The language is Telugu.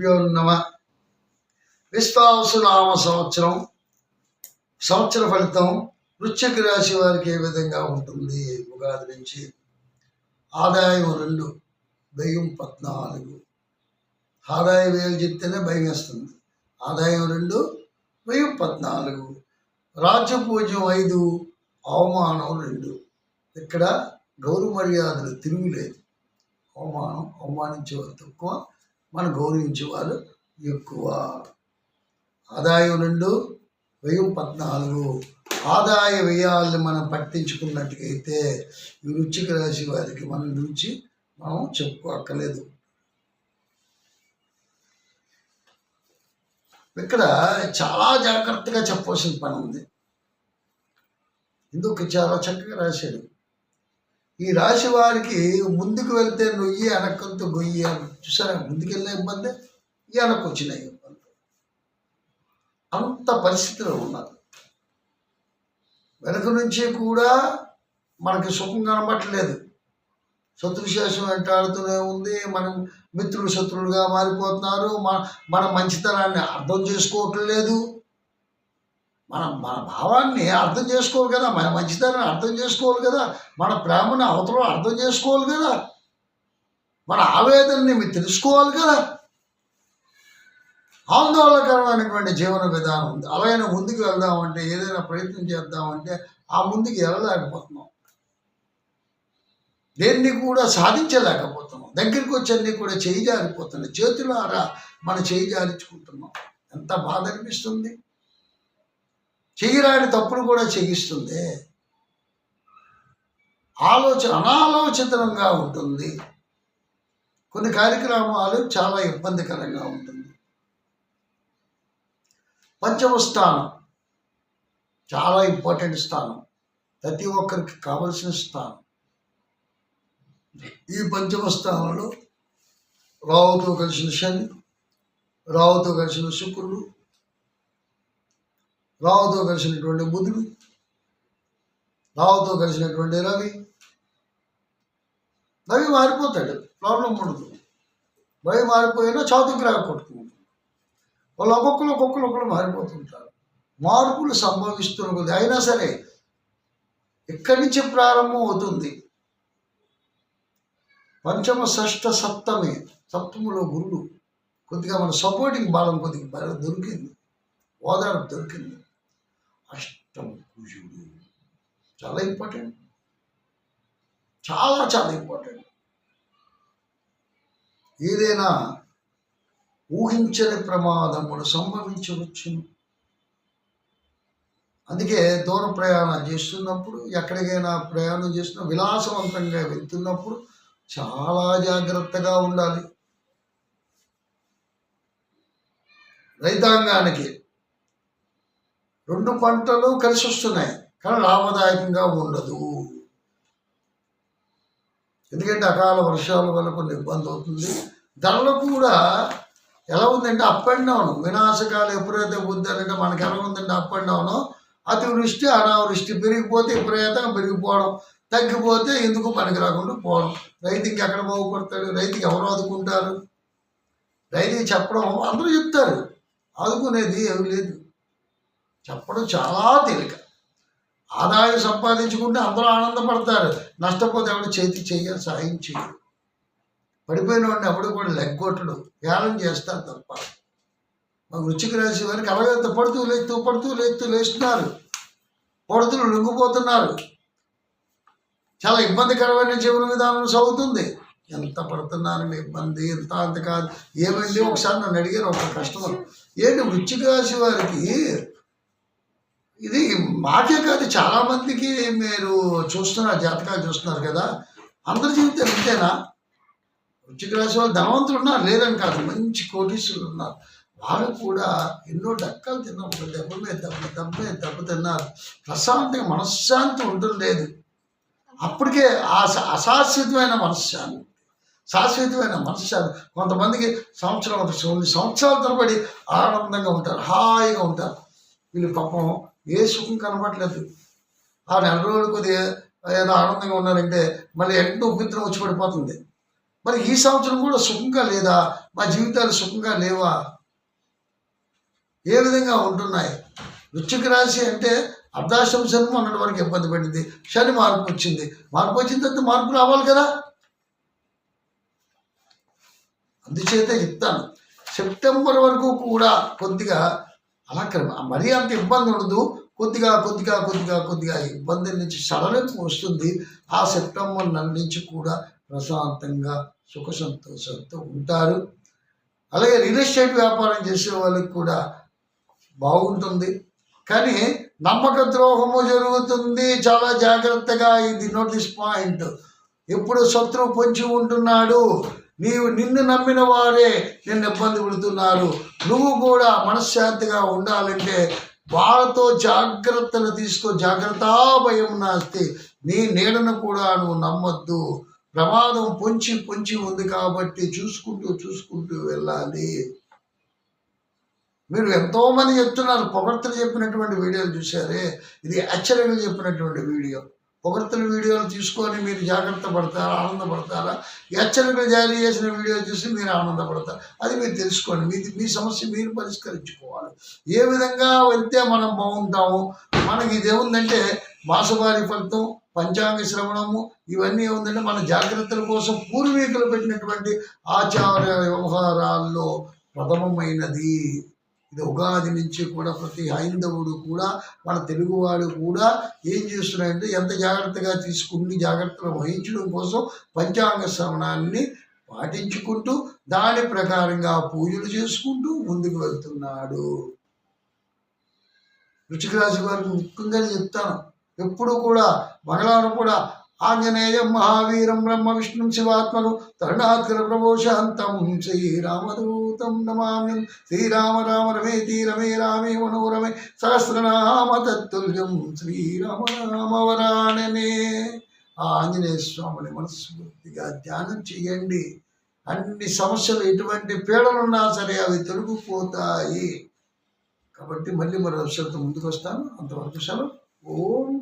గురుభ్యో నమ విశ్వావసునామ సంవత్సరం సంవత్సర ఫలితం వృశ్చిక రాశి వారికి ఏ విధంగా ఉంటుంది? ఉగాది నుంచి ఆదాయం రెండు వ్యయం పద్నాలుగు. ఆదాయ వేలు చెప్తేనే భయం వేస్తుంది. ఆదాయం రెండు వ్యయం పద్నాలుగు. రాజ్య పూజ్యం ఐదు అవమానం రెండు. ఇక్కడ గౌరవ మర్యాదలు తిరుగులేదు. అవమానం అవమానించేవారు తక్కువ మనం గౌరవించేవారు ఎక్కువ. ఆదాయం రెండు వ్యయం పద్నాలుగు. ఆదాయ వ్యయాలను మనం పట్టించుకున్నట్టుగైతే ఈ రుచిక రాశి వారికి మన గురించి మనం చెప్పుకోక్కర్లేదు. ఇక్కడ చాలా జాగ్రత్తగా చెప్పవలసిన పని ఉంది. ఇందుకు చాలా చక్కగా రాశాడు. ఈ రాశి వారికి ముందుకు వెళ్తే నొయ్యి వెనక్కంతో గొయ్యి అని. చూసారా? ముందుకెళ్ళే ఇబ్బంది వెనక్కి వచ్చిన ఇబ్బంది. అంత పరిస్థితిలో ఉన్నారు. వెనక నుంచి కూడా మనకి సుఖం కనబట్టలేదు. శత్రుశేషం వెంటాడుతూనే ఉంది. మనం మిత్రులు శత్రువులుగా మారిపోతున్నారు. మన మన మంచితనాన్ని అర్థం చేసుకోవట్లేదు. మన మన భావాన్ని అర్థం చేసుకోవాలి కదా మన మంచితనాన్ని అర్థం చేసుకోవాలి కదా మన ప్రేమను అవతల అర్థం చేసుకోవాలి కదా మన ఆవేదనని మీరు తెలుసుకోవాలి కదా. ఆందోళనకరమైనటువంటి జీవన విధానం ఉంది. అలాగైనా ముందుకు వెళ్దామంటే ఏదైనా ప్రయత్నం చేద్దామంటే ఆ ముందుకు వెళ్ళలేకపోతున్నాం. దేన్ని కూడా సాధించలేకపోతున్నాం. దగ్గరికి వచ్చి కూడా చేయి జారిపోతున్నాం చేతులారా మన చేయి జారించుకుంటున్నాం. ఎంత బాధ అనిపిస్తుంది? చేయరాని తప్పులు కూడా చేయిస్తుంది ఆలోచన అనాలోచితంగా ఉంటుంది. కొన్ని కార్యక్రమాలు చాలా ఇబ్బందికరంగా ఉంటుంది. పంచమ స్థానం చాలా ఇంపార్టెంట్ స్థానం. ప్రతి ఒక్కరికి కావలసిన స్థానం. ఈ పంచమ స్థానంలో రావుతో కలిసిన శని రావుతో కలిసిన శుక్రుడు రావుతో కలిసినటువంటి బుధుడు రావుతో కలిసినటువంటి రవి. రవి మారిపోతాడు ప్రాబ్లం ఉండదు. రవి మారిపోయినా చౌతిగ్రహ కొట్టుకుంటుంది వాళ్ళు ఒక్కొక్కరు ఒక్కొక్కరు ఒక్కరు మారిపోతుంటారు. మార్పులు సంభవిస్తున్న కొద్ది అయినా సరే ఎక్కడి నుంచి ప్రారంభం అవుతుంది? పంచమ షష్ఠ సప్తమి సప్తములో గురుడు కొద్దిగా మన సపోర్టింగ్ బలం కొద్దిగా దొరికింది. ఓదార్పు దొరికింది. అష్టమ కుజుడు చాలా ఇంపార్టెంట్ చాలా చాలా ఇంపార్టెంట్ ఏదైనా ఊహించని ప్రమాదములు సంభవించవచ్చును. అందుకే దూర ప్రయాణం చేస్తున్నప్పుడు ఎక్కడికైనా ప్రయాణం చేస్తున్న విలాసవంతంగా వెళ్తున్నప్పుడు చాలా జాగ్రత్తగా ఉండాలి. రైతాంగానికి రెండు పంటలు కలిసి వస్తున్నాయి కానీ లాభదాయకంగా ఉండదు. ఎందుకంటే అకాల వర్షాల వల్ల కొన్ని ఇబ్బంది అవుతుంది. ధరలు కూడా ఎలా ఉందంటే అప్ అండ్ డౌన్ వినాశకాలు ఎప్పుడైతే ఉందంటే మనకి ఎలా ఉందంటే అప్ అండ్ డౌన్ అతివృష్టి అనావృష్టి పెరిగిపోతే విపరీతంగా పెరిగిపోవడం తగ్గిపోతే ఎందుకు పనికి రాకుండా పోవడం. రైతుకి ఎక్కడ బాగుపడతాడు? రైతుకి ఎవరు ఆదుకుంటారు? రైతుకి చెప్పడం అందరూ చెప్తారు. ఆదుకునేది ఏమి లేదు. చెప్పడం చాలా తేలిక. ఆదాయం సంపాదించుకుంటే అందరూ ఆనందపడతారు. నష్టపోతే ఎవడు చేతి చెయ్య సాయం చేయరు పడిపోయిన వాడిని ఎవడు కూడా లెగ్గొట్టడు. ఏలం చేస్తారు తప్ప. మా వృచ్చిక రాశి వారికి అలాగే పడుతూ లేస్తూ పడుతూ లేస్తూ లేస్తున్నారు. పడుతులు లొంగిపోతున్నారు. చాలా ఇబ్బందికరమైన జీవన విధానం సాగుతుంది. ఎంత పడుతున్నారని ఇబ్బంది ఎంత అంత కాదు. ఏమండి ఒకసారి నన్ను అడిగారు ఒక కస్టమర్ ఏంటి? వృచ్చిక రాశి వారికి ఇది మాకే కాదు చాలా మందికి మీరు చూస్తున్నారు జాతకాలు చూస్తున్నారు కదా. అందరి జీవితం ఇంతేనా? వృచ్చిక రాశి వాళ్ళు ధనవంతులు ఉన్నారు లేదని కాదు మంచి కోటీశ్వరులు ఉన్నారు. వాళ్ళు కూడా ఎన్నో డక్కలు తిన్నారు దెబ్బ మీద దెబ్బ దెబ్బ మీద దెబ్బ తిన్నారు. ప్రశాంతంగా మనశ్శాంతి ఉండడం లేదు అప్పటికే ఆ అశాశ్వతమైన మనశ్శాంతి శాశ్వతమైన మనశ్శాంతి. కొంతమందికి సంవత్సరం కొన్ని సంవత్సరాల తరబడి ఆనందంగా ఉంటారు హాయిగా ఉంటారు. వీళ్ళు పాపం ఏ సుఖం కనపడలేదు. ఆ నెల రోజులు కొద్దిగా ఏదో ఆనందంగా ఉన్నారంటే మళ్ళీ ఎంతో ఉపద్రం వచ్చి పడిపోతుంది. మరి ఈ సంవత్సరం కూడా సుఖంగా లేదా? మా జీవితాలు సుఖంగా లేవా? ఏ విధంగా ఉంటున్నాయి? వృచ్చిక రాశి అంటే అర్ధాశ్రమ శని మొన్నటి వరకు ఇబ్బంది పడింది. శని మార్పు వచ్చింది. మార్పు వచ్చిన తర్వాత మార్పు రావాలి కదా? అందుచేత చెప్తాను. సెప్టెంబర్ వరకు కూడా కొద్దిగా అలా క్రమ. మరీ అంత ఇబ్బంది ఉండదు. కొద్దిగా కొద్దిగా కొద్దిగా కొద్దిగా ఇబ్బంది నుంచి సడలింపు వస్తుంది. ఆ సెప్టెంబర్ నెల నుంచి కూడా ప్రశాంతంగా సుఖ సంతోషంతో ఉంటారు. అలాగే రియల్ ఎస్టేట్ వ్యాపారం చేసే వాళ్ళకి కూడా బాగుంటుంది. కానీ నమ్మక ద్రోహము జరుగుతుంది. చాలా జాగ్రత్తగా ఇది నోటీస్ పాయింట్. ఎప్పుడు శత్రువు పొంచి ఉంటున్నాడు. నీవు నిన్ను నమ్మిన వారే నిన్ను ఇబ్బంది పెడుతున్నారు. నువ్వు కూడా మనశ్శాంతిగా ఉండాలంటే వాళ్ళతో జాగ్రత్తలు తీసుకో. జాగ్రత్త భయం నాస్తి. నీ నీడను కూడా నువ్వు నమ్మొద్దు. ప్రమాదం పొంచి పొంచి ఉంది కాబట్టి చూసుకుంటూ చూసుకుంటూ వెళ్ళాలి. మీరు ఎంతోమంది చెప్తున్నారు. పొగడ్తలు చెప్పినటువంటి వీడియోలు చూసారే ఇది హెచ్చరికలు చెప్పినటువంటి వీడియో. పొగడ్తల వీడియోలు తీసుకొని మీరు జాగ్రత్త పడతారా ఆనందపడతారా? హెచ్చరికలు జారీ చేసిన వీడియో చూసి మీరు ఆనందపడతారు. అది మీరు తెలుసుకోండి. మీ మీ సమస్య మీరు పరిష్కరించుకోవాలి. ఏ విధంగా వెళ్తే మనం బాగుంటాము మనకి ఇది ఏముందంటే మాసవారి ఫలితం పంచాంగ శ్రవణము ఇవన్నీ ఏముందంటే మన జాగ్రత్తల కోసం పూర్వీకులు పెట్టినటువంటి ఆచార వ్యవహారాల్లో ప్రథమమైనది ఇది ఉగాది నుంచి కూడా ప్రతి హైందవుడు కూడా మన తెలుగువాడు కూడా ఏం చేస్తున్నాయంటే ఎంత జాగ్రత్తగా తీసుకుని జాగ్రత్తలు వహించడం కోసం పంచాంగ శ్రవణాన్ని పాటించుకుంటూ దాని ప్రకారంగా పూజలు చేసుకుంటూ ముందుకు వెళ్తున్నాడు. వృచ్చిక రాశి వారికి ముఖ్యంగా చెప్తాను. ఎప్పుడు కూడా మంగళవారం కూడా ఆంజనేయం మహావీరం బ్రహ్మ విష్ణు శివాత్మను తరుణాత్కర ప్రభోశాంతం శ్రీరామదూతం నమామ్యం శ్రీరామ రామ రమేతి రమే రామే మనోరమే సహస్రనామ తత్తుల్యం. శ్రీరామ రామవరాణనే ఆ ఆంజనేయ స్వామిని మనస్ఫూర్తిగా ధ్యానం చేయండి. అన్ని సమస్యలు ఎటువంటి పీడలున్నా సరే అవి తొలగిపోతాయి. కాబట్టి మళ్ళీ మరో విషయంతో ముందుకు వస్తాను. అంతవరకు సెలవు. ఓం